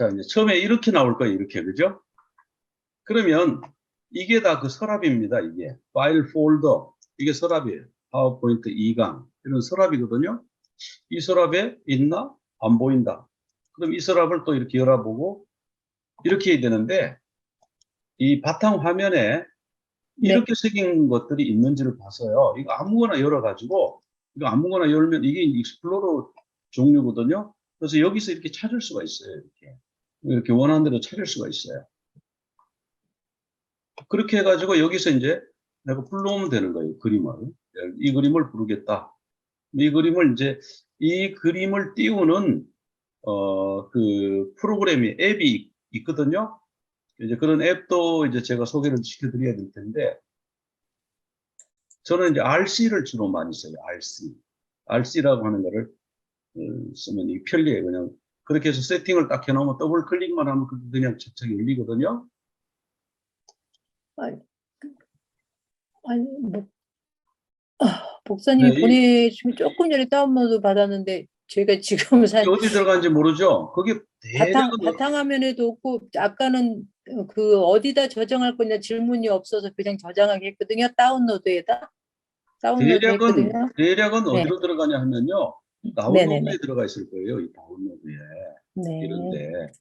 자, 이제 처음에 이렇게 나올 거예요. 이렇게. 그죠? 그러면 이게 다 그 서랍입니다. 이게. 파일 폴더. 이게 서랍이에요. 파워포인트 2강. 이런 서랍이거든요. 이 서랍에 있나? 안 보인다. 그럼 이 서랍을 또 이렇게 열어보고 이렇게 해야 되는데 이 바탕 화면에 네. 이렇게 새긴 것들이 있는지를 봐서요. 이거 아무거나 열어가지고 이거 아무거나 열면 이게 익스플로러 종류거든요. 그래서 여기서 이렇게 찾을 수가 있어요. 이렇게. 이렇게 원하는 대로 찾을 수가 있어요. 그렇게 해가지고 여기서 이제 내가 불러오면 되는 거예요. 그림을. 이 그림을 부르겠다. 이 그림을 이제 이 그림을 띄우는 어, 그 프로그램이 앱이 있거든요. 이제 그런 앱도 이제 제가 소개를 시켜드려야 될 텐데, 저는 이제 RC를 주로 많이 써요. RC. RC라고 하는 거를 어, 쓰면 이 편리해요. 그냥 그렇게 해서 세팅을 딱 해놓으면 더블 클릭만 하면 그냥 착착 열리거든요. 아니, 뭐, 아, 목사님이 네, 이- 보내주면 조금 전에 다운로드 받았는데, 제가 지금 산 이게 어디 들어간지 모르죠? 그게 바탕, 바탕화면에도 없고, 아까는 그 어디다 저장할 거냐 질문이 없어서 그냥 저장하게 했거든요. 다운로드에다. 다운로드 대략은 했거든요. 대략은 네. 어디로 들어가냐 하면요. 네네네. 다운로드에 들어가 있을 거예요. 이 다운로드에 네. 이런데